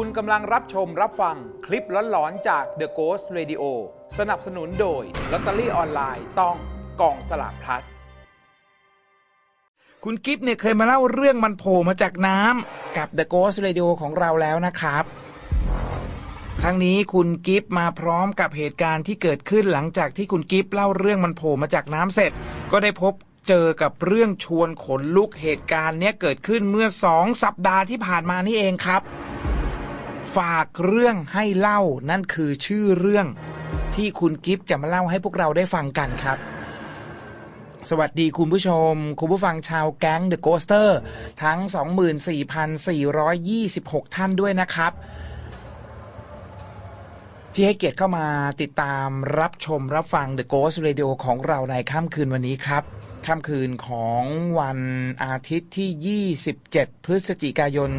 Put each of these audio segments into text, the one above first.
คุณกำลังรับชมรับฟังคลิปหลอนๆจาก The Ghost Radio สนับสนุนโดยลอตเตอรี่ออนไลน์ต้องกองสลาก plus คุณกิฟต์เนี่ยเคยมาเล่าเรื่องมันโผล่มาจากน้ำกับ The Ghost Radio ของเราแล้วนะครับ ครั้งนี้คุณกิฟต์มาพร้อมกับเหตุการณ์ที่เกิดขึ้นหลังจากที่คุณกิฟต์เล่าเรื่องมันโผล่มาจากน้ำเสร็จ ก็ได้พบเจอกับเรื่องชวนขนลุกเหตุการณ์เนี้ยเกิดขึ้นเมื่อสองสัปดาห์ที่ผ่านมานี่เองครับ ฝากเรื่องให้เล่านั่นคือชื่อเรื่องที่คุณกิฟต์จะมาเล่าให้พวกเราได้ฟังกันครับ สวัสดีคุณผู้ชม คุณผู้ฟังชาวแก๊ง The Ghoster ทั้ง 24,426 ท่านด้วยนะครับ ที่ให้เกียรติเข้ามาติดตามรับชมรับฟัง The Ghost Radio ของเราในค่ำคืนวันนี้ครับ ค่ำคืนของวันอาทิตย์ที่ 27 พฤศจิกายน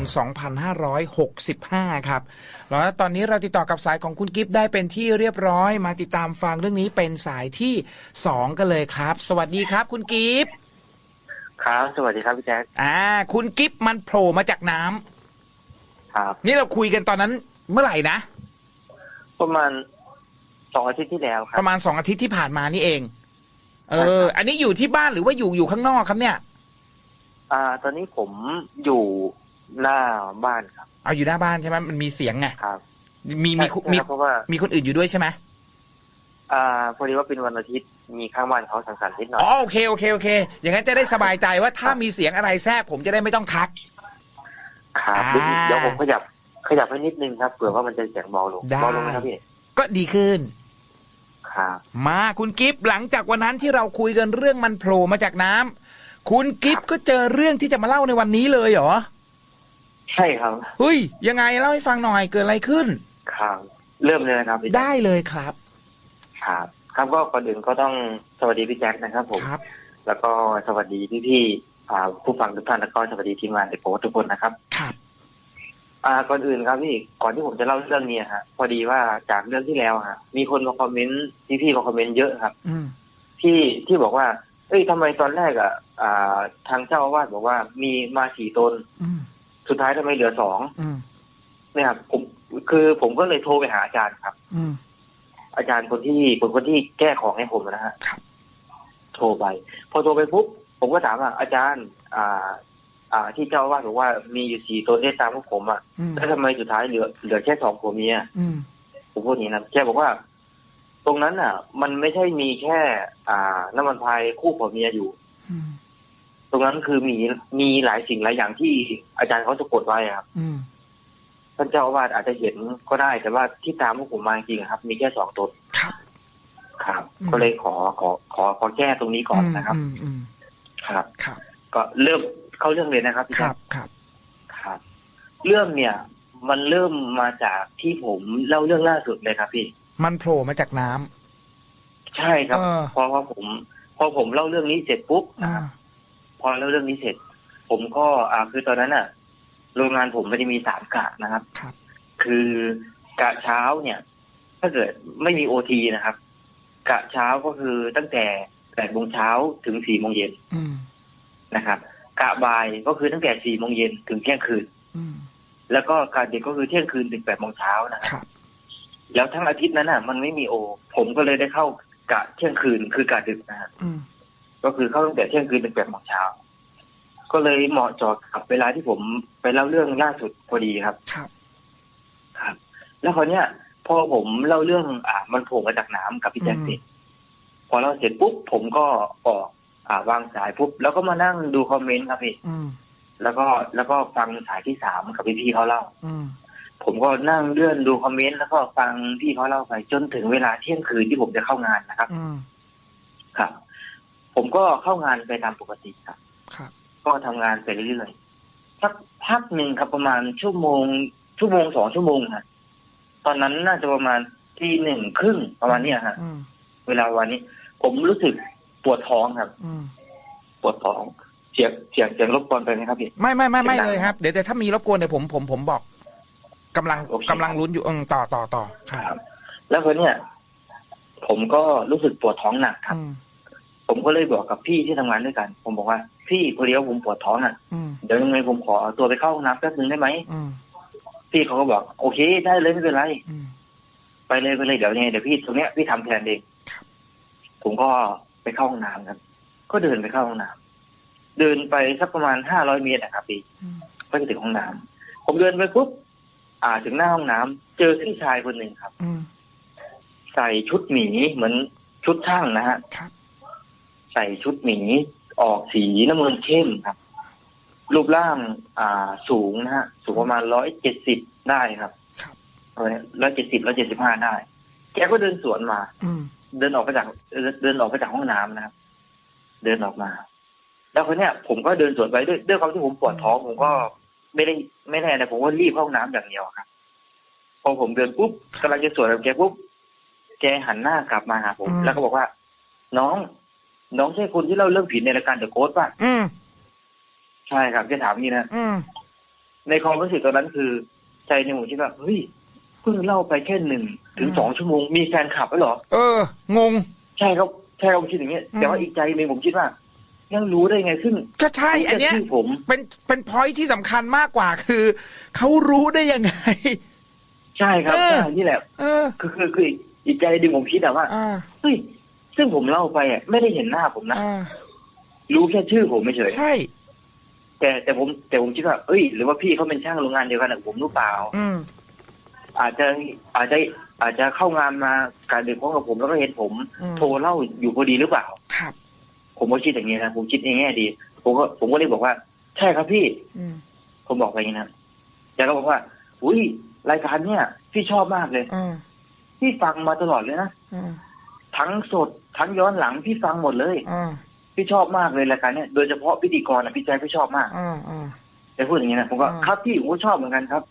2565 ครับ แล้วตอนนี้เราติดต่อกับสายของคุณกิฟต์ได้เป็นที่เรียบร้อยมาติดตามฟังเรื่องนี้เป็นสายที่ 2 กันเลยครับ สวัสดีครับคุณกิฟต์ครับ สวัสดีครับพี่แจ๊คอ่า คุณกิฟต์มันโผล่มาจากน้ำครับ นี่เราคุยกันตอนนั้นเมื่อไหร่นะ ประมาณสองอาทิตย์ที่แล้วครัปบระมาณสองอาทิตย์ที่ผ่านมานี่เอง เอใช่คอรับอันนี้อยู่ที่บ้านหรือว่าอยู่อยู่ข้างนอกครับเนี่ย อ่า ตอนนี้ผมอยู่หน้าบ้านครับเอาอยู่หน้าบ้านใช่ไหมมันมีเสียงไงครับมีมีใช่มีครับเพราะว่ามีคนอื่นอยู่ด้วยใช่ไหมอ่าพอดีว่าเป็นวันอาทิตย์มีข้างบ้านเขาสังสรรค์นิดหน่อยอ๋อโอเคโอเคโอเค อย่างนั้นจะได้สบายใจว่าถ้ามีเสียงอะไรแทรกผมจะได้ไม่ต้องทักครับอ่าเดี๋ยวผมขยับขยับให้นิดนึงครับเผื่อว่ามันจะเสียงเบาลงได้เบาลงไหมครับพี่ก็ดีขึ้น ครับ มาคุณกิฟต์หลังจากวันนั้นที่เราคุยกันเรื่องมันโผล่มาจากน้ำคุณกิฟต์ก็เจอเรื่องที่จะมาเล่าในวันนี้เลยเหรอใช่ครับเฮ้ยยังไงเล่าให้ฟังหน่อยเกิดอะไรขึ้น ครับ เริ่มเลยนะครับพี่แจ๊คได้เลยครับ ครับ ครับก็ก่อนอื่นก็ต้องสวัสดีพี่แจ๊คนะครับผมครับ แล้วก็สวัสดีพี่ๆอ่าผู้ฟังทุกท่านแล้วก็สวัสดีทีมงานเด็กโปทุกคนนะครับครับ อ่าก่อนอื่นครับพี่ก่อนที่ผมจะเล่าเรื่องนี้ฮะพอดีว่าจากเรื่องที่แล้วฮะมีคนมาคอมเมนต์พี่ๆมาคอมเมนต์เยอะครับ อืมที่ที่บอกว่า เอ้ยทำไมตอนแรกอะอ่า ทางเจ้าอาวาสบอกว่ามีมาสี่ตน อืมสุดท้ายทำไมเหลือสองอืมเนี่ยครับผมคือผมก็เลยโทรไปหาอาจารย์ครับ อืม อาจารย์คนที่คนคนที่แก้ของให้ผมนะฮะครับ โทรไป พอโทรไปปุ๊บผมก็ถามว่าอาจารย์ อ่า อ่า ที่เจ้าอาวาสบอกว่ามีอยู่สี่ตนได้ตามพวกผมอะอืมแล้วทำไมสุดท้ายเหลือเหลือแค่สองผัวเมียอืมผมพูดอย่างนี้นะแกบอกว่า ตรงนั้นอะ มันไม่ใช่มีแค่ อ่า น้ำมันพายคู่ผัวเมียอยู่อืมตรงนั้นคือมีมีหลายสิ่งหลายอย่างที่อาจารย์เขาสะกดไว้อะครับอืมท่านเจ้าอาวาสอาจจะเห็นก็ได้แต่ว่าที่ตามพวกผมมาจริงๆครับ มีแค่สองตนครับ ครับอืมก็เลยขอขอขอขอแก้ตรงนี้ก่อนนะครับอืมอืมครับ ครับ ก็เริ่ม เข้าเรื่องเลยนะครับพี่คแจ๊รับ ครับ ครับ เรื่องเนี่ย มันเริ่มมาจากที่ผมเล่าเรื่องล่าสุดเลยครับพี่ มันโผล่มาจากน้ำ ใช่ครับเออ พอพอผม พอผมเล่าเรื่องนี้เสร็จปุ๊บอ่า พอเล่าเรื่องนี้เสร็จ ผมก็อ่าคือตอนนั้นอะ โรงงานผมไม่ได้มีสามกะนะครับ ครับ คือกะเช้าเนี่ย ถ้าเกิดไม่มีโอทีนะครับ กะเช้าก็คือตั้งแต่แปดโมงเช้าถึงสี่โมงเย็นอืมนะครับ กะบ่ายก็คือตั้งแต่สี่โมงเย็นถึงเที่ยงคืนอืมแล้วก็กะดึกก็คือเที่ยงคืนถึงแปดโมงเช้านะครับครับแล้วทั้งอาทิตย์นั้นอะ มันไม่มีโอ ผมก็เลยได้เข้ากะเที่ยงคืนคือกะดึกนะฮะอืมก็คือเข้าตั้งแต่เที่ยงคืนถึงแปดโมงเช้าก็เลยเหมาะเจอกับเวลาที่ผมไปเล่าเรื่องล่าสุดพอดีครับ ครับ ครับ แล้วคราวเนี้ยพอผมเล่าเรื่อง อ่า มันโผล่มาจากน้ำกับพี่แจ๊คเสร็จพอเราเสร็จปุ๊บผมก็ออก อ่าวางสายปุ๊บแล้วก็มานั่งดูคอมเมนต์ครับพี่อืมแล้วก็แล้วก็ฟังสายที่สามกับพี่ๆเขาเล่า อืมผมก็นั่งเลื่อนดูคอมเมนต์แล้วก็ฟังพี่เขาเล่าไปจนถึงเวลาเที่ยงคืนที่ผมจะเข้างานนะครับอืมครับ ผมก็เข้างานไปตามปกติครับครับ ก็ทำงานไปเรื่อยๆสักพักหนึ่งครับประมาณชั่วโมง ชั่วโมงสองชั่วโมงฮะตอนนั้นน่าจะประมาณทีหนึ่งครึ่งประมาณเนี้ยฮะอืมเวลาวันนี้ ผมรู้สึก ปวดท้องครับอืมปวดท้องเสียงเสียงเสียงรบกวนไปไหมครับพี่ไม่ไม่ไม่ไม่เป็นหนังเลยครับ เดี๋ยวแต่ถ้ามีรบกวนเดี๋ยวผมผมผมบอกกำลังโอเคกำลังลุ้นอยู่เออต่อต่อต่อครับ แล้วคนเนี้ยผมก็รู้สึกปวดท้องหนักครับอืมผมก็เลยบอกกับพี่ที่ทำงานด้วยกัน ผมบอกว่า พี่พอดีว่าผมปวดท้องอะอืมเดี๋ยวยังไงผมขอตัวไปเข้าห้องน้ำแป๊บนึงได้ไหมอืมพี่เขาก็บอก โอเค ได้เลยไม่เป็นไรอืมไปเลยไปเลยเดี๋ยวยังไงเดี๋ยวพี่ตรงเนี้ยพี่ทำแทนเองครับผมก็ ไปเข้าห้องน้ำครับ ก็เดินไปเข้าห้องน้ำเดินไปสักประมาณห้าร้อยเมตรนะครับพี่อืมก็จะถึงห้องน้ำผมเดินไปปุ๊บอ่าถึงหน้าห้องน้ำเจอพี่ชายคนหนึ่งครับอืมใส่ชุดหมีเหมือนชุดช่างนะฮะครับใส่ชุดหมีออกสีน้ำเงินเข้มครับ รูปร่าง อ่า สูงนะฮะ สูงประมาณร้อยเจ็ดสิบได้ครับครับร้อยเจ็ดสิบร้อยเจ็ดสิบห้าได้ แกก็เดินสวนมา อืม เดินออกมาจากเดินเดินออกมาจากห้องน้ำนะครับ เดินออกมา แล้วคนเนี้ยผมก็เดินสวนไปด้วยด้วยความที่ผมปวดท้องผมก็ไม่ได้ไม่ได้นะผมก็รีบเข้าห้องน้ำอย่างเดียวครับพอผมเดินปุ๊บกำลังจะสวนกับแกปุ๊บแกหันหน้ากลับมาหาผม แล้วก็บอกว่า น้อง น้องใช่คนที่เล่าเรื่องผีในรายการเดอะโค้ดป่ะอืมใช่ครับแกถามอย่างนี้นะอืมในความรู้สึกตอนนั้นคือ ใจในผมคิดว่าเฮ้ยเพิ่งเล่าไปแค่หนึ่งถึงสองชั่วโมงมีแฟนคลับแล้วเหรอ เออ งง ใช่ครับใช่ครับผมคิดอย่างเงี้ยอืมแต่ว่าอีกใจหนึ่งผมคิดว่ายังรู้ได้ไงซึ่งก็ใช่ อันเนี้ยชื่อผมเป็นเป็นพอยที่สำคัญมากกว่าคือเขารู้ได้ยังไง ใช่ครับเออใช่นี่แหละเออคือคือคืออีกใจหนึ่งผมคิดแต่ว่าอ่าเฮ้ยซึ่งผมเล่าไปอะไม่ได้เห็นหน้าผมนะอ่ารู้แค่ชื่อผมไม่เฉยใช่ แต่แต่ผมแต่ผมคิดว่าเอ้ย หรือว่าพี่เขาเป็นช่างโรงงานเดียวกันกับผมหรือเปล่า อืมอาจจะอาจจะอาจจะเข้างานมาการเดินพร้อมกับผมแล้วก็เห็นผมอืมโทรเล่าอยู่พอดีหรือเปล่าครับ ผมก็คิดอย่างนี้นะผมคิดในแง่ดี ผมก็ผมก็เลยบอกว่า ใช่ครับพี่อืมผมบอกไปอย่างนี้นะแกก็บอกว่า อุ้ยรายการเนี่ยพี่ชอบมากเลยอืมพี่ฟังมาตลอดเลยนะอืมทั้งสดทั้งย้อนหลังพี่ฟังหมดเลยอืมพี่ชอบมากเลยรายการเนี่ยโดยเฉพาะพิธีกรนะพี่แจ๊คพี่ชอบมากอืมอืมแกพูดอย่างนี้นะผมก็อ่าครับพี่ผมก็ชอบเหมือนกันครับ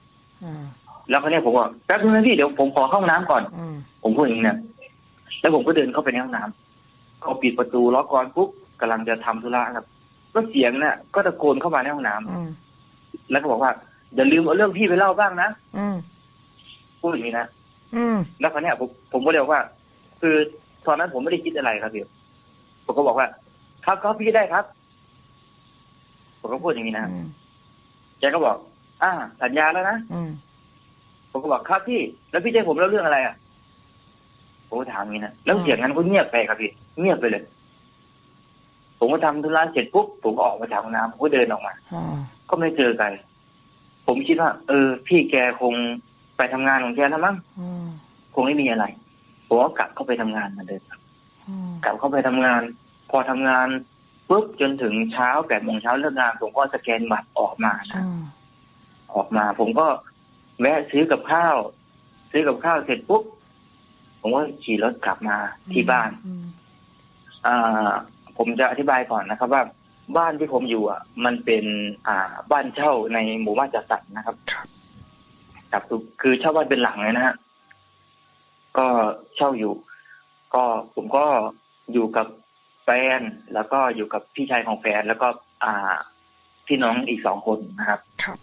อืม แล้วเขาเนี่ยผมก็แป๊บนึงนะพี่เดี๋ยวผมขอเข้าห้องน้ำก่อน อืมผมพูดอย่างนี้นะแล้วผมก็เดินเข้าไปในห้องน้ำก็ปิดประตูล็อกกรอนปุ๊บกำลังจะทำธุระครับ ก็เสียงน่ะก็ตะโกนเข้ามาในห้องน้ำอืมแล้วก็บอกว่าอย่าลืมเอาเรื่องพี่ไปเล่าบ้างนะอืมพูดอย่างนี้นะ อืมแล้วคราวเนี้ยผมผมก็เลยบอกว่า คือตอนนั้นผมไม่ได้คิดอะไรครับพี่ผมก็บอกว่า ครับครับพี่ได้ครับ ผมก็พูดอย่างนี้นะอืมแกก็บอก อ่า สัญญาแล้วนะอืม ผมก็บอกครับพี่ แล้วพี่จะให้ผมเล่าเรื่องอะไรอะผมก็ถามอย่างนี้นะแล้วอืมเสียงนั้นก็เงียบไปครับพี่เงียบไปเลย ผมก็ทำธุระเสร็จปุ๊บผมก็ออกมาจากห้องน้ำผมก็เดินออกมาอ่าก็ไม่เจอใครผมคิดว่า เออ พี่แกคงไปทำงานของแกแล้วมั้งอืมคงไม่มีอะไรผมก็กลับเข้าไปทำงานเหมือนเดิมอืมกลับเข้าไปทำงาน พอทำงานปุ๊บจนถึงเช้าแปดโมงเช้าเลิกงาน ผมก็สแกนบัตรออกมานะอืมออกมา ผมก็ แวะซื้อกับข้าว ซื้อกับข้าวเสร็จปุ๊บผมก็ขี่รถกลับมาที่บ้านอืมอ่าผมจะอธิบายก่อนนะครับ ว่าบ้านที่ผมอยู่อะ มันเป็นอ่าบ้านเช่าในหมู่บ้านจัดสรรนะครับครับครับคือคือเช่าบ้านเป็นหลังเลยนะฮะก็เช่าอยู่ ก็ผมก็อยู่กับแฟนแล้วก็อยู่กับพี่ชายของแฟนแล้วก็ อ่าพี่น้องอีกสองคนนะครับครับ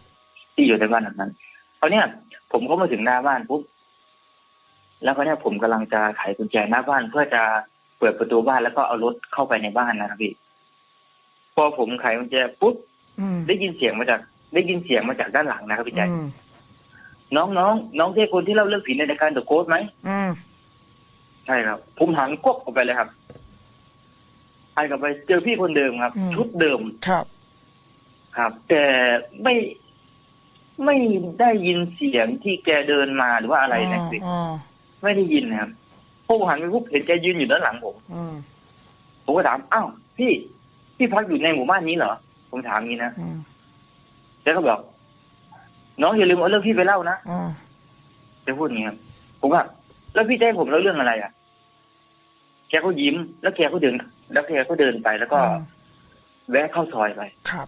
ที่อยู่ในบ้านหลังนั้นค ราวเนี้ยผมก็มาถึงหน้าบ้านปุ๊บแล้วคราวเนี้ยผมกำลังจะไขกุญแจหน้าบ้านเพื่อจะเปิดประตูบ้านแล้วก็เอารถเข้าไปในบ้านนะครับพี่พอผมไขกุญแจปุ๊บอืมได้ยินเสียงมาจาก ได้ยินเสียงมาจากด้านหลังนะครับพี่แจ๊คอืมน้องน้องน้องใช่คนที่เล่าเรื่องผีในรายการเดอะโค้ดไหมอืมใช่ครับ ผมหันกวบออกไปเลยครับหันกลับไปเจอพี่คนเดิมครับอืมชุดเดิมครับ ครับ แต่ไม่ ไม่ได้ยินเสียงที่แกเดินมาหรือว่าอะไรนะสิอ่าไม่ได้ยินนะครับพอผมหันไปปุ๊บเห็นแกยืนอยู่ด้านหลังผมอืมผมก็ถามอ้าวพี่พี่พักอยู่ในหมู่บ้านนี้เหรอผมถามงี้นะอืมแกก็บอกน้องอย่าลืมเอาเรื่องพี่ไปเล่านะอ่าแกพูดอย่างนี้ครับผมว่าแล้วพี่จะให้ผมเล่าเรื่องอะไรอะ แกก็ยิ้ม แล้วแกก็เดิน แล้วแกก็เดินไปแล้วก็อ่าแวะเข้าซอยไปครับ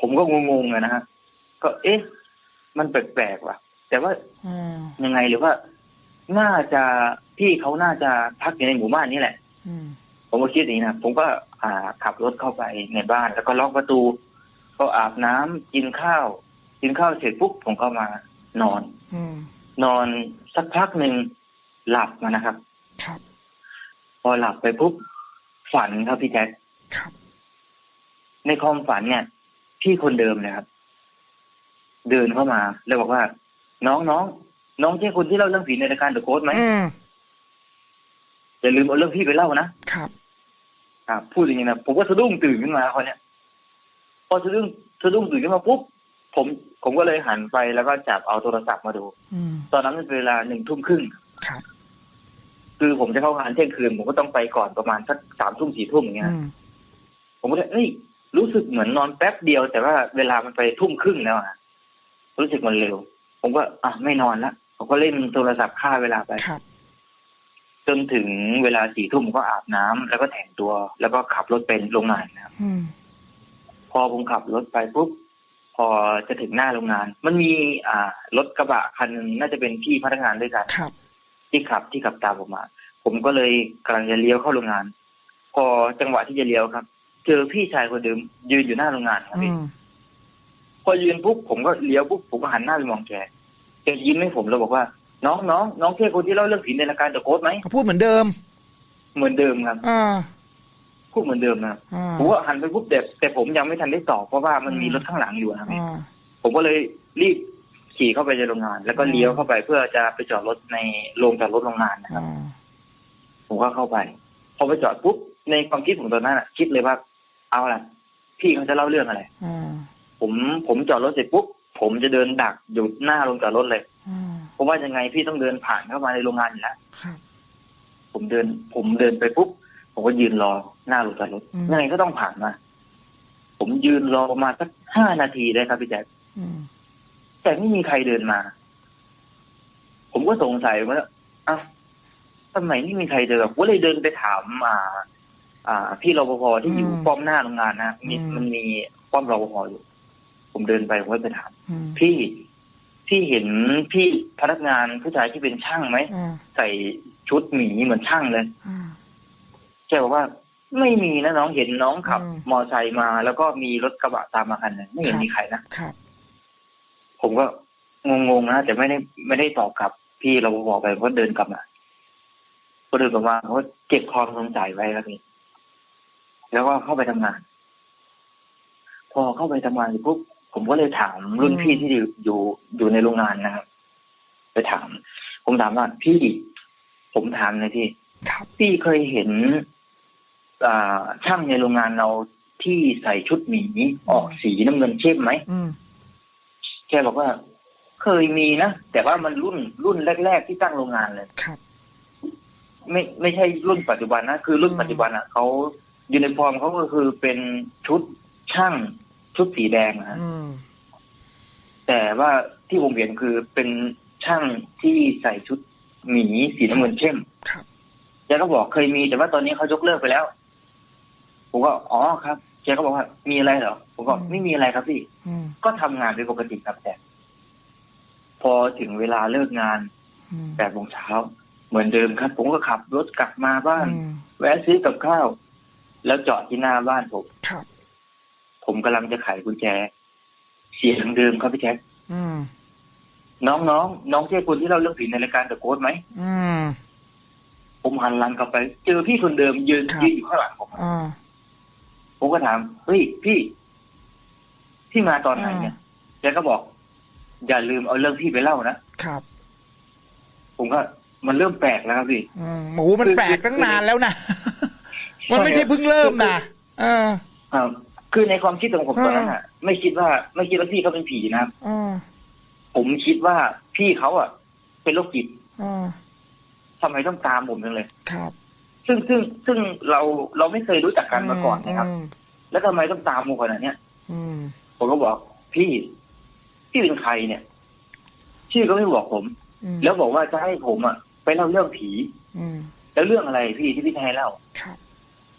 ผมก็งงๆอะนะฮะ ก็เอ๊ะ มันแปลกๆว่ะ แต่ว่าอืมยังไงหรือว่า น่าจะพี่เขาน่าจะพักอยู่ในหมู่บ้านนี้แหละอืมผมก็คิดอย่างนี้นะผมก็อ่าขับรถเข้าไปในบ้าน แล้วก็ล็อกประตู ก็อาบน้ำกินข้าว กินข้าวเสร็จปุ๊บผมก็มานอนอืมนอนสักพักหนึ่งหลับมานะครับ ครับ พอหลับไปปุ๊บฝันครับพี่แจ๊คครับในความฝันเนี่ย พี่คนเดิมเนะครับ เดินเข้ามา แล้วบอกว่า น้องน้องน้องใช่คนที่เล่าเรื่องผีในรายการเดอะโค้ดไหมอืมอย่าลืมเอาเรื่องพี่ไปเล่านะครับครับพูดอย่างนี้นะผมก็สะดุ้งตื่นขึ้นมาคนเนี้ยพอสะดุ้งสะดุ้งตื่นขึ้นมาปุ๊บผมผมก็เลยหันไปแล้วก็จับเอาโทรศัพท์มาดูอืมตอนนั้นเป็นเวลาหนึ่งทุ่มครึ่งครับ คือผมจะเข้างานเที่ยงคืน ผมก็ต้องไปก่อนประมาณสักสามทุ่มสี่ทุ่มอย่างเงี้ยอืมผมก็เลยเอ้ยรู้สึกเหมือนนอนแป๊บเดียว แต่ว่าเวลามันไปทุ่มครึ่งแล้วอะ รู้สึกมันเร็ว ผมก็อะไม่นอนละผมก็เล่นโทรศัพท์ฆ่าเวลาไปครับจนถึงเวลาสี่ทุ่มผมก็อาบน้ำแล้วก็แต่งตัว แล้วก็ขับรถเป็นโรงงานนะครับอืมพอผมขับรถไปปุ๊บพอจะถึงหน้าโรงงาน มันมีอ่ารถกระบะคันหนึงน่าจะเป็นพี่พนักงานด้วยกันครับ ที่ขับที่ขับตามผมมา ผมก็เลยกำลังจะเลี้ยวเข้าโรงงาน พอจังหวะที่จะเลี้ยวครับ เจอพี่ชายคนเดิมยืนอยู่หน้าโรงงานครับอืพี่มพ อยืนปุ๊บผมก็เลี้ยวปุ๊บผมก็หันหน้าไปมองแกแกยิ้มให้ผมแล้วบอกว่า น้องน้องน้องใช่คนที่เล่าเรื่องผีในรายการเดอะโค้ดไหมก็พูดเหมือนเดิม เหมือนเดิมครับอ่าพูดเหมือนเดิมนะอ่าผมก็หันไปปุ๊บแต่แต่ผมยังไม่ทันได้ตอบเพราะว่ามันมีอืมรถข้างหลังอยู่นะครับพี่อ่าผมก็เลยรีบขี่เข้าไปในโรงงาน แล้วก็อืมเลี้ยวเข้าไปเพื่อจะไปจอดรถในโรงจอดรถโรงงานนะครับอ่าผมก็เข้าไปพอไปจอดปุ๊บในความคิดผมตอนนั้นอะคิดเลยว่า เอาล่ะ พี่เขาจะเล่าเรื่องอะไรอ่า ผมผมจอดรถเสร็จปุ๊บผมจะเดินดักอยู่หน้าโรงจอดรถเลยอ่าผมว่ายังไงพี่ต้องเดินผ่านเข้ามาในโรงงานอยู่แล้วครับผมเดิน ผมเดินไปปุ๊บผมก็ยืนรอหน้าโรงจอดรถอืมยังไงก็ต้องผ่านมาผมยืนรอประมาณสักห้านาทีได้ครับพี่แจ๊คอืมแต่ไม่มีใครเดินมา ผมก็สงสัยว่าอ้าวทำไมไม่มีใครเดินผมก็เลยเดินไปถามอ่า อ่า พี่รปภที่อยู่ป้อมหน้าโรงงานนะมีมันมีป้อมรปภอยู่ ผมเดินไปผมก็ไปถามอืมพี่พี่เห็นพี่พนักงานผู้ชายที่เป็นช่างไหมอ่าใส่ชุดหมีเหมือนช่างเลยอ่าแกบอกว่าไม่มีนะน้องเห็นน้องขับอืมมอไซค์มา แล้วก็มีรถกระบะตามมาคันหนึงไม่เห็นมีใครนะครับผมก็งงๆนะแต่ไม่ได้ไม่ได้ตอบกลับ พี่เราบอกไปเพราะเดินกลับมาก็เดินกลับมาเพราะเก็บความสงสัยไว้ครับพี่แล้วก็เข้าไปทำงาน พอเข้าไปทำงานเสร็จปุ๊บ ผมก็เลยถามรุ่นพี่ที่อยู่อยู่อยู่ในโรงงานนะครับไปถาม ผมถามว่าพี่ผมถามเลยพี่ครับพี่เคยเห็นอ่าช่างในโรงงานเราที่ใส่ชุดหมีออกสีน้ำเงินเข้มไหมอืมแกบอกว่า เคยมีนะ แต่ว่ามันรุ่นรุ่นแรก ๆ ที่ตั้งโรงงานเลยครับไม่ไม่ใช่รุ่นปัจจุบันนะคือรุ่นอืมปัจจุบันอะเขายูนิฟอร์มเขาก็คือเป็นชุดช่าง ชุดสีแดงนะฮะอืมแต่ว่าที่ผมเห็นคือเป็นช่างที่ใส่ชุดหมีสีน้ำเงินเข้มครับแกก็บอกเคยมีแต่ว่าตอนนี้เขายกเลิกไปแล้ว ผมก็อ๋อครับแกก็บอกว่ามีอะไรเหรอผมก็อืมไม่มีอะไรครับพี่อืมก็ทำงานเป็นปกติครับแต่พอถึงเวลาเลิกงานอืมแปดโมงเช้าเหมือนเดิมครับ ผมก็ขับรถกลับมาบ้านอืมแวะซื้อกับข้าว แล้วจอดที่หน้าบ้านผมครับ ผมกำลังจะไขกุญแจ เสียงเดิมครับพี่แจ๊คอืมน้องน้องน้องใช่คนที่เราเรื่องผีในรายการเดอะโค้ดไหมอืมผมหันหลังกลับไป เจอพี่คนเดิมยืนครับยืนอยู่ข้างหลังผมอ่าผมก็ถามเฮ้ยพี่พี่มาตอนไหนเนี่ยแกก็บอก อย่าลืมเอาเรื่องพี่ไปเล่านะครับ ผมก็มันเริ่มแปลกแล้วครับพี่อืมหมูมันแปลกตั้งนานแล้วนะมันไม่ใช่เพิ่งเริ่มนะเออครับ คือในความคิดของผมอ่าตอนนั้นอะ ไม่คิดว่าไม่คิดว่าพี่เขาเป็นผีนะครับอ่าผมคิดว่าพี่เขาอะ เป็นโรคจิตอ่าทำไมต้องตามผมจังเลย ครับ ซึ่งซึ่งซึ่งเราเราไม่เคยรู้จักกันมาก่อนนะครับอืมแล้วทำไมต้องตามผมขนาดเนี้ยอืมผมก็บอกพี่พี่เป็นใครเนี่ยชื่อก็ไม่บอกผมอืมแล้วบอกว่าจะให้ผมอะไปเล่าเรื่องผีอืมแล้วเรื่องอะไรพี่ที่พี่จะให้เล่าครับ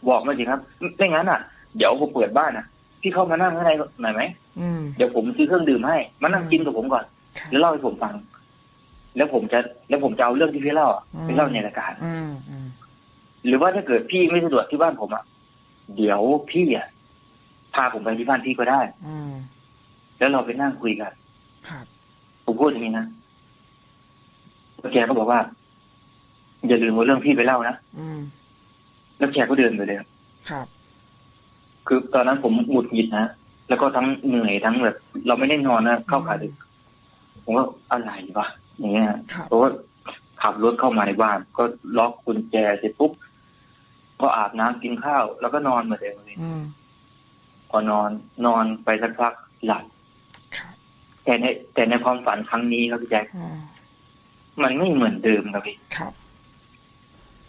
บอกมาสิครับไม่ไม่งั้นอะ เดี๋ยวผมเปิดบ้านอะพี่เข้ามานั่งข้างในหน่อยไหมอืมเดี๋ยวผมซื้อเครื่องดื่มให้ มานั่งอืมกินกับผมก่อนครับแล้วเล่าให้ผมฟัง แล้วผมจะ แล้วผมจะเอาเรื่องที่พี่เล่าอะอืมไปเล่าในรายการอืมอืมหรือว่าถ้าเกิดพี่ไม่สะดวกที่บ้านผมอะ เดี๋ยวพี่อะพาผมไปที่บ้านพี่ก็ได้อืมแล้วเราไปนั่งคุยกันครับผมพูดอย่างนี้นะแล้วแกก็บอกว่า อย่าลืมเอาเรื่องพี่ไปเล่านะอืมแล้วแกก็เดินไปเลยครับ คือตอนนั้นผมหงุดหงิดนะแล้วก็ทั้งเหนื่อยทั้งแบบ เราไม่ได้นอนนะเข้าขาดึกผมก็อะไรวะอย่างเงี้ยครับเพราะว่าขับรถเข้ามาในบ้าน ก็ล็อกกุญแจเสร็จปุ๊บก็อาบน้ำกินข้าว แล้วก็นอนเหมือนเดิมเลยอืมพอนอนนอนไปสักพักหลับครับแต่ในแต่ในความฝันครั้งนี้ครับพี่แจ๊คอืมมันไม่เหมือนเดิมครับพี่ครับ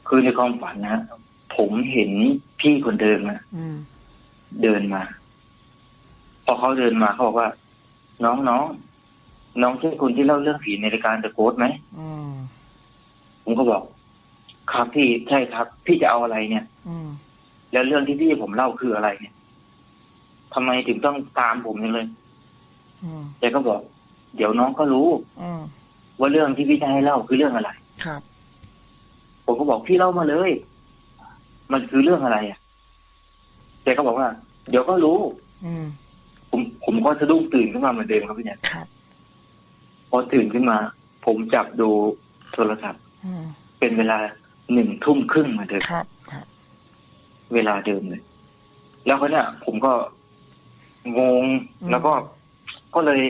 คือในความฝันนะผมเห็นพี่คนเดิมนะอืม เดินมา พอเขาเดินมาเขาบอกว่า น้องน้องน้องใช่คนที่เล่าเรื่องผีในรายการ The Ghost ไหมอืมผมก็บอก ครับพี่ใช่ครับ พี่จะเอาอะไรเนี่ยอืมแล้วเรื่องที่พี่ผมเล่าคืออะไรเนี่ยทำไมถึงต้องตามผมเนี่ยเลยอืมแกก็บอก เดี๋ยวน้องก็รู้อืมว่าเรื่องที่พี่จะให้เล่าคือเรื่องอะไร ครับ ผมก็บอกพี่เล่ามาเลย มันคือเรื่องอะไรอะ แกก็บอกว่า เดี๋ยวก็รู้ อืม ผมผมก็สะดุ้งตื่นขึ้นมาเหมือนเดิมครับพี่เนี่ยครับพอตื่นขึ้นมา ผมจับดูโทรศัพท์อืมเป็นเวลาหนึ่งทุ่มครึ่งเหมือนเดิมครับครับ เวลาเดิมเลย แล้วก็เนี่ยผมก็งงอืม แล้วก็ก็เลย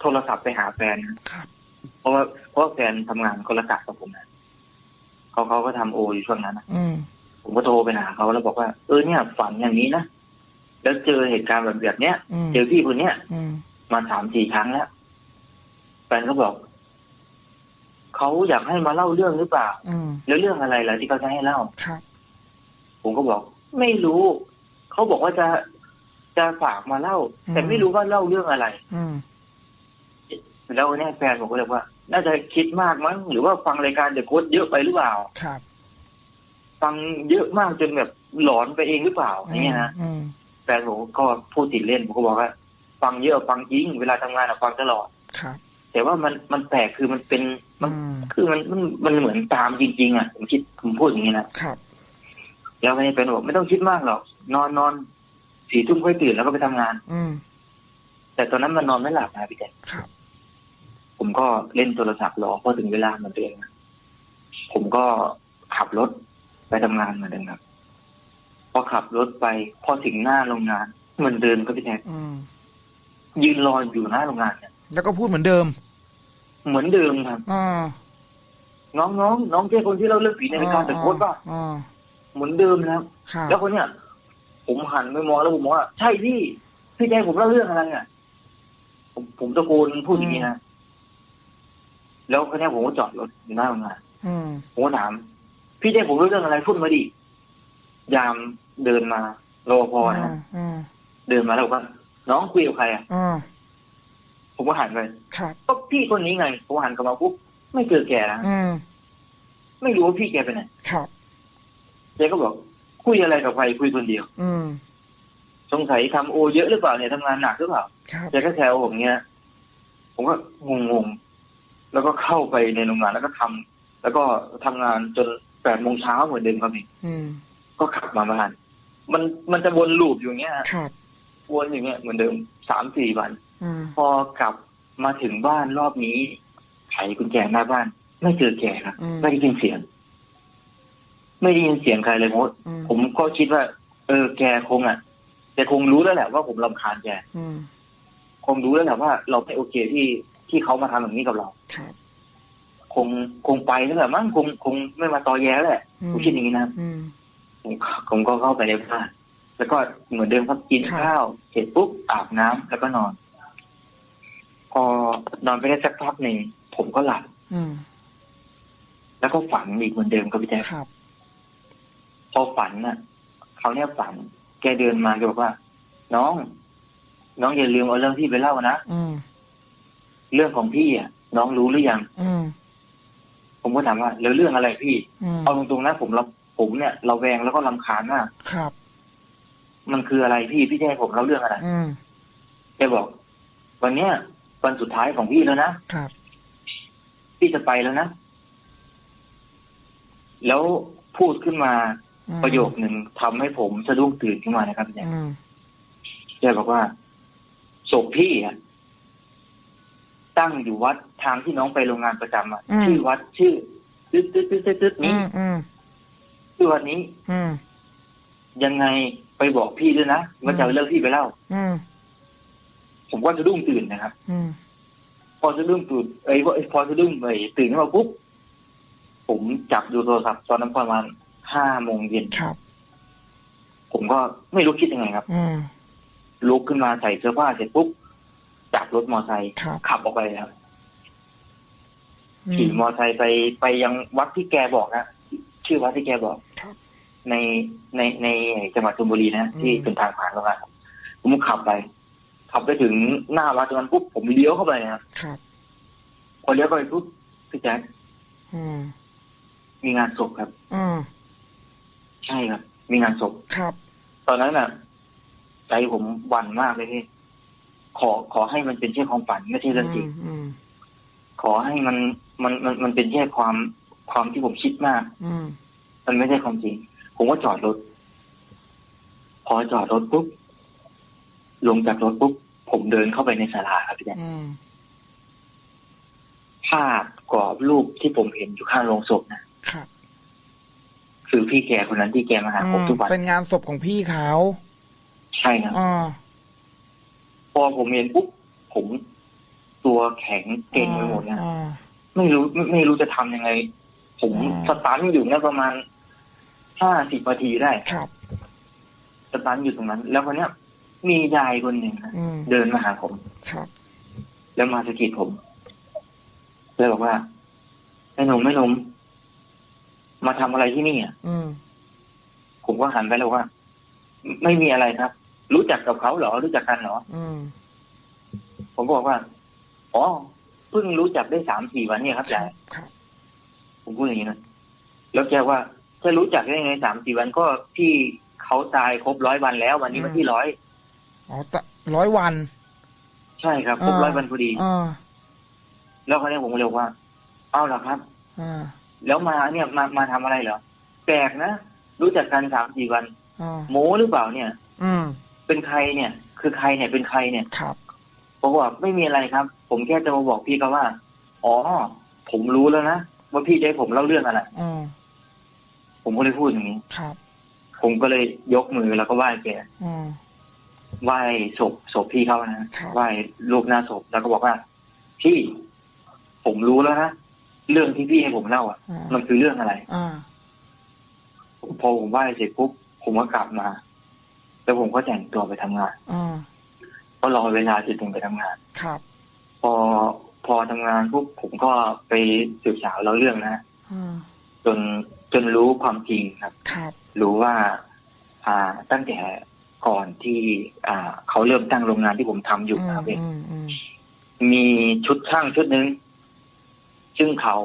โทรศัพท์ไปหาแฟนครับ เพราะว่าเพราะว่าแฟนทำงานคนละกะกับผมนะเขาเขาก็ทำโออยู่ช่วงนั้นนะอืม ผมก็โทรไปหาเขาแล้วบอกว่า เออเนี่ยฝันอย่างนี้นะ แล้วเจอเหตุการณ์แบบแบบเนี้ยอืมเจอพี่คนเนี้ยอืมมาสามสี่ครั้งแล้วแฟนก็บอกเขาอยากให้มาเล่าเรื่องหรือเปล่าอืมแล้วเรื่องอะไรล่ะที่เขาจะให้เล่าครับผมก็บอก ไม่รู้เขาบอกว่าจะจะฝากมาเล่า แต่ไม่รู้ว่าเล่าเรื่องอะไร อืมแล้วเนี่ยแฟนผมก็เลยว่า น่าจะคิดมากมั้งหรือว่าฟังรายการเดอะโค้ดเยอะไปหรือเปล่า ครับ ฟังเยอะมากจนแบบหลอนไปเองหรือเปล่าอย่างเงี้ยนะอืมแฟนผมก็พูดติดเล่นผมก็บอกว่า ฟังเยอะฟังจริงเวลาทำงานอะฟังตลอดครับ แต่ว่ามันมันแปลกคือมันเป็นมันอืมคือมันมันมันเหมือนตามจริง ๆอะผมคิดผมพูดอย่างนี้นะครับ แล้วไม่เป็นบอกไม่ต้องคิดมากหรอกนอนนอนสี่ทุ่มค่อยตื่นแล้วก็ไปทำงาน อืมแต่ตอนนั้นมันนอนไม่หลับนะพี่แจ๊คครับผมก็เล่นโทรศัพท์รอพอถึงเวลาเหมือนเดิมนะผมก็ขับรถ ไปทำงานเหมือนเดิมครับ พอขับรถไป พอถึงหน้าโรงงานเหมือนเดิมก็พี่แจ๊คอืมยืนรออยู่หน้าโรงงานเนี่ยแล้วก็พูดเหมือนเดิม เหมือนเดิมครับอ่าน้องน้องน้องใช่คนที่เล่าเรื่องผีในรายการแต่โค้ดป่ะอ่าเหมือนเดิมนะครับครับ แล้วคนเนี้ยผมหันไปมองแล้วผมบอกว่าใช่พี่พี่แจ้งผมเล่าเรื่องอะไรอะผมผมตะโกนพูดอย่างนี้นะแล้วคนเนี้ยผมก็จอดรถอยู่หน้าโรงงานอืมผมก็ถาม พี่แจ้งผมเล่าเรื่องอะไรพูดมาดิยามเดินมารอพอนะอืมเดินมาแล้วบอกว่าน้องคุยกับใครอะอ่าผมก็หันไปครับก็พี่คนนี้ไงผมหันกลับมาปุ๊บไม่เจอแกนะอืมไม่รู้ว่าพี่แกไปไหนครับแกก็บอก คุยอะไรกับใครคุยคนเดียว อืมสงสัยทำโอเยอะหรือเปล่าเนี่ยทำงานหนักหรือเปล่าครับแกก็แซวผมเงี้ย ผมก็งงๆแล้วก็เข้าไปในโรงงานแล้วก็ทำแล้วก็ทำงานจน แปดโมงเช้าเหมือนเดิมครับพี่อืมก็ขับมาบ้านมันมันจะวนลูปอยู่เงี้ยครับวนอย่างเงี้ยเหมือนเดิมสามสี่วันอืมพอกลับมาถึงบ้านรอบนี้ไขกุญแจหน้าบ้าน ไม่เจอแกครับอืมไม่ได้ยินเสียง ไม่ได้ยินเสียงใครเลยมดอืมผมก็คิดว่า เออ แกคงอะแกคงรู้แล้วแหละว่าผมรำคาญแกอืมคงรู้แล้วแหละว่า เราไม่โอเคที่ที่เขามาทำแบบนี้กับเรา ครับคงคงไปนั่นแหละมั้งคงคงไม่มาตอแย้แหละอืมผมคิดอย่างนี้นะอืมผมผมก็เข้าไปในบ้านแล้วก็เหมือนเดิมครับกินครับข้าวเสร็จปุ๊บอาบน้ำแล้วก็นอน พอนอนไปได้สักพักหนึ่งผมก็หลับอืมแล้วก็ฝันอีกเหมือนเดิมครับพี่แจ๊คครับพอฝันน่ะเขาวเนี่ยฝัน แกเดินมาแกบอกว่า น้อง น้องอย่าลืมเอาเรื่องที่ไปเล่านะอืมเรื่องของพี่อะ น้องรู้หรือยังอืม ผมก็ถามว่าแล้วเรื่องอะไรพี่อืมเอาตรงๆนะผมเราผมเนี่ยเราแวงแล้วก็ลำคาญมากครับ มันคืออะไรพี่พี่จะให้ผมเล่าเรื่องอะไรอืมแกบอก วันเนี้ยวันสุดท้ายของพี่แล้วนะครับพี่จะไปแล้วนะ แล้วพูดขึ้นมาอืมประโยคหนึ่งทำให้ผมสะดุ้งตื่นขึ้นมานะครับพี่แจ๊คอืมแกบอกว่าศพพี่อะตั้งอยู่วัด ทางที่น้องไปโรงงานประจำอะอืมชื่อวัดชื่อตึ๊ดตึ๊ดตึ๊ดตึ๊ดตึ๊ดอืนี้มอืมชื่อวัดนี้ อืมยังไงไปบอกพี่ด้วยนะว่าจะเอาเรื่องพี่ไปเล่า อืมผมก็จะดุ้งตื่นนะครับ อืมพอจะดุ้งตื่นเอ้ยพอจะดุ้งเอ้ยตื่นขึ้นมาปุ๊บผมจับดูโทรศัพท์ตอนนั้นประมาณห้าโมงเย็นครับ ผมก็ไม่รู้คิดยังไงครับ อืมลุกขึ้นมาใส่เสื้อผ้าเสร็จปุ๊บจับรถมอไซค์ครับขับออกไปเลยครับอื ขี่มมอไซค์ไปไปยังวัดที่แกบอกนะชื่อวัดที่แกบอกครับในในในจังหวัดชลบุรีนะอืมที่เป็นทางผ่านเข้ามาครับผมขับไป ขับไปถึงหน้าวัดตรงนั้นปุ๊บผมเลี้ยวเข้าไปนะครับครับพอเลี้ยวเข้าไปปุ๊บพี่แจ๊คอืมมีงานศพครับอืมใช่ครับ มีงานศพครับ ตอนนั้นน่ะ ใจผมหวั่นมากเลยพี่ขอขอให้มันเป็นแค่ความฝันไม่ใช่เรื่องจริงอืม ขอให้มันมันมันมันเป็นแค่ความความที่ผมคิดมาก อืมมันไม่ใช่ความจริง ผมก็จอดรถ พอจอดรถปุ๊บลงจากรถปุ๊บผมเดินเข้าไปในศาลาครับพี่แจ๊คอืมภาพกรอบรูปที่ผมเห็นอยู่ข้างโรงศพนะครับคือพี่แกคนนั้นที่แกมาหาผมทุกวันเป็นงานศพของพี่เขา ใช่ครับอ่าพอผมเห็นปุ๊บผม ตัวแข็งเก่งไปหมดนะอ่าไม่รู้ไม่ไม่รู้จะทำยังไง ผมอืมสตันอยู่นะประมาณห้าสิบนาทีได้ครับสตันอยู่ตรงนั้น แล้วคนเนี้ยมียายคนหนึ่งนะอืมเดินมาหาผมครับ แล้วมาสะกิดผมแล้วบอกว่าไอ้หนุ่มไม่หนุ่มมาทำอะไรที่นี่อะอืมผมก็หันไปแล้วว่า ไม่มีอะไรครับ รู้จักกับเขาเหรอรู้จักกันเหรออืมผมบอกว่า อ๋อเพิ่งรู้จักได้สามสี่วันเนี่ยครับยายครับผมพูดอย่างนี้นะแล้วแกว่าจะรู้จักได้ยังไงสามสี่วันก็ที่เขาตายครบร้อยวันแล้ว วันนี้วันที่ร้อยอ๋อตะร้อยวัน ใช่ครับครบร้อยวันพอดีอ่าแล้วคราวนี้ผมก็เลยบอกว่า เอาล่ะครับอ่าแล้วมาเนี่ยมามาทำอะไรเหรอแปลกนะรู้จักกันสามสี่วันอ่าโม้หรือเปล่าเนี่ย อืมเป็นใครเนี่ย คือใครเนี่ยเป็นใครเนี่ยครับผมบอกไม่มีอะไรครับ ผมแค่จะมาบอกพี่เขาว่า อ๋อ ผมรู้แล้วนะว่าพี่จะให้ผมเล่าเรื่องอะไรอืมผมก็เลยพูดอย่างนี้ครับ ผมก็เลยยกมือแล้วก็ไหว้แกอืมไหว้ศพศพพี่เขานะครับไหว้รูปหน้าศพแล้วก็บอกว่า พี่ ผมรู้แล้วนะเรื่องที่พี่ให้ผมเล่าอะอ่ามันคือเรื่องอะไรอ่าพอผมไหว้เสร็จปุ๊บผมก็กลับมา แล้วผมก็แต่งตัวไปทำงานอ่าก็รอเวลาจนถึงไปทำงาน ครับ พอพอทำงานปุ๊บผมก็ไปสืบสาวเราเรื่องนะอ่าจนจนรู้ความจริงครับครับ รู้ว่า อ่าตั้งแต่ก่อนที่ อ่า เขาเริ่มตั้งโรงงานที่ผมทำอยู่อืมนะครับพี่อืมอืมมีชุดช่างชุดหนึ่งซึ่งเขา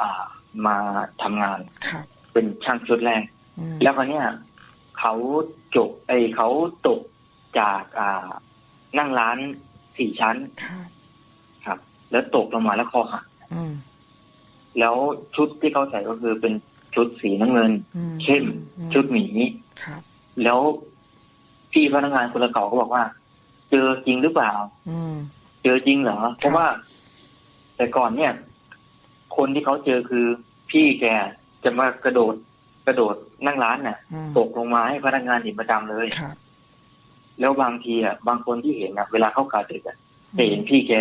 อ่ามาทำงานครับเป็นช่างชุดแรกอืมแล้วก็เนี่ยเขาจบไอเขาตกจากอ่านั่งร้านสี่ชั้นครับครับ แล้วตกลงมาแล้วคอหักอืมแล้วชุดที่เขาใส่ก็คือเป็นชุดสีน้ำเงินอืมเข้มอืมชุดหมีครับแล้วพี่พนักงานคนละเก่าก็บอกว่า เจอจริงหรือเปล่าอืมเจอจริงเหรอเพราะว่า แต่ก่อนเนี่ย คนที่เขาเจอคือพี่แกจะมากระโดดกระโดดนั่งร้านน่ะอืมตกลงมาให้พนักงานเห็นประจำเลยครับแล้วบางทีอะบางคนที่เห็นอะ เวลาเข้ากาดึกอะจะเห็นพี่แก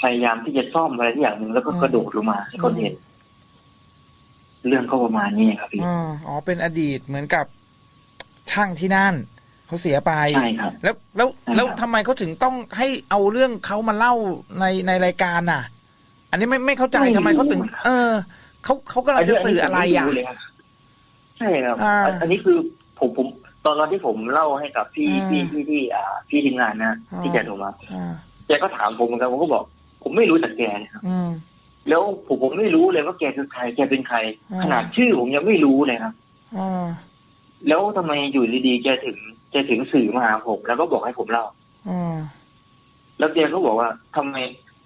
พยายามที่จะซ่อมอะไรที่อย่างหนึ่งแล้วก็กระโดดลงมาให้คนเห็น เรื่องก็ประมาณนี้ครับพี่อ๋ออ๋อเป็นอดีตเหมือนกับช่างที่นั่นเขาเสียไปใช่ครับแล้วแล้วใช่ครับแล้วทำไมเขาถึงต้องให้เอาเรื่องเขามาเล่าในในรายการน่ะ อันนี้ไม่ไม่เข้าใจทำไมเขาถึง เออเขาเขากำลังจะสื่ออะไรอะนนี้ผมม่เลยครับใช่ครับอ่าอันอันนี้คือผมผมตอนตอนที่ผมเล่าให้กับพี่อ่าพี่พี่ที่อ่า พี่ทีมงานนะอ่าที่แกโทรมาอ่าแกก็ถามผมเหมือนกันผมก็บอก ผมไม่รู้จักแกเลยครับอืม แล้วผมผมไม่รู้เลยว่าแกคือใคร แกเป็นใครอ่าขนาดชื่อผมยังไม่รู้เลยครับ อ่าแล้วทำไมอยู่ดีๆแกถึงแกถึงสื่อมาหาผม แล้วก็บอกให้ผมเล่า อ่าแล้วแกก็บอกว่าทำไม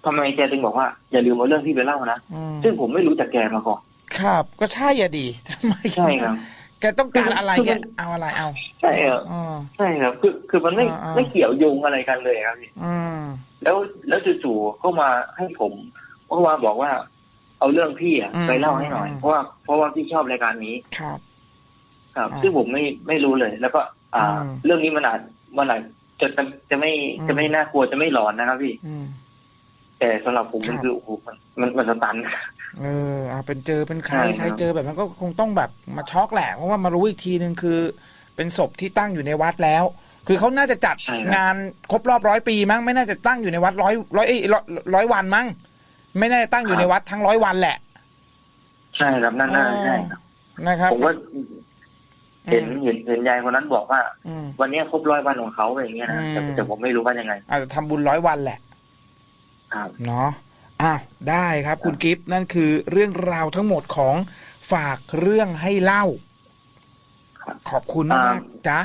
ทำไมแกถึงบอกว่าอย่าลืมเอาเรื่องที่ไปเล่านะ อืมซึ่งผมไม่รู้จักแกมาก่อน ครับ ก็ใช่อะดีทำไมใช่ครับ แกต้องการอะไรคือแกมันเอาอะไรเอา ใช่ครับอ่าใช่ครับ คือคือมันไม่อ่าอ่าไม่เกี่ยวโยงอะไรกันเลยครับพี่อืมแล้วแล้วจู่ๆก็มาให้ผมเพราะว่าบอกว่า เอาเรื่องพี่อะอืมไปเล่าให้หน่อยอืมเพราะว่าเพราะว่าพี่ชอบรายการนี้ครับ ครับอ่าซึ่งผมไม่ไม่รู้เลย แล้วก็ อ่าอืมเรื่องนี้มันอาจมันอาจจะจะจะไม่อืมจะไม่น่ากลัวจะไม่หลอนนะครับพี่อืม แต่สำหรับผมมันครับคือโอ้โหมันมันมันสตัน เออเอาเป็นเจอเป็นใครใช่ครับใครเจอแบบนั้นก็คงต้องแบบมาช็อกแหละเพราะว่ามารู้อีกทีนึงคือ เป็นศพที่ตั้งอยู่ในวัดแล้ว คือเขาน่าจะจัดใช่ครับงานครบรอบร้อยปีมั้งไม่น่าจะตั้งอยู่ในวัดร้อยร้อยเอ้ยร้อยร้อยวันมั้งไม่น่าจะตั้งอยู่ในวัดทั้งร้อยวันแหละ ใช่ครับนั่นน่าใช่ครับนะครับผมก็เห็นเห็นเห็นยายคนนั้นบอกว่าอืมวันเนี้ยครบร้อยวันของเขาอะไรอย่างเงี้ยนะแต่อืมแต่ผมไม่รู้ว่ายังไงอาจจะทำบุญร้อยวันแหละ ครับเนาะอ้าวได้ครับคุณกิฟต์นั่นคือเรื่องราวทั้งหมดของฝากเรื่องให้เล่าครับขอบคุณมากๆจ้ะ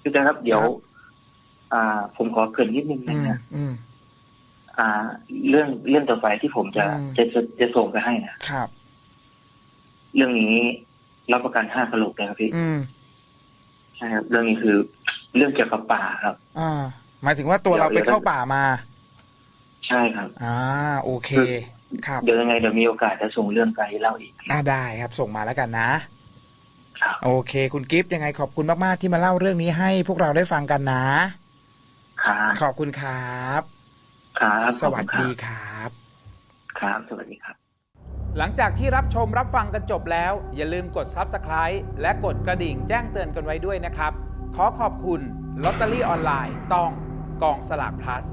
คือจะครับ เดี๋ยวครับอ่า ผมขอเกรินนิดนึงอืนะมนะอืมอ่า เรื่องเรื่องต่อไปที่ผมจะอืมจะจะจะส่งไปให้นะครับ เรื่องนี้รับประกันห้ากะโหลกเลยครับพี่อืมใช่ครับเรื่องนี้คือ เรื่องเกี่ยวกับป่าครับ อ่า หมายถึงว่าตัวเราไปเข้าป่ามา ใช่ครับ อ่าโอเค ครับ เดี๋ยวยังไงเดี๋ยวมีโอกาสจะส่งเรื่องไปให้เล่าอีก อ่าได้ครับ ส่งมาแล้วกันนะ ครับ โอเค คุณกิฟต์ยังไงขอบคุณมาก ๆ ที่มาเล่าเรื่องนี้ให้พวกเราได้ฟังกันนะ ครับขอบคุณครับ ครับสวัสดีขอบครับคุณครับ สวัสดีครับ หลังจากที่รับชมรับฟังกันจบแล้ว อย่าลืมกด Subscribe และกดกระดิ่งแจ้งเตือนกันไว้ด้วยนะครับ ขอขอบคุณลอตเตอรี่ออนไลน์ต้องกองสลาก plus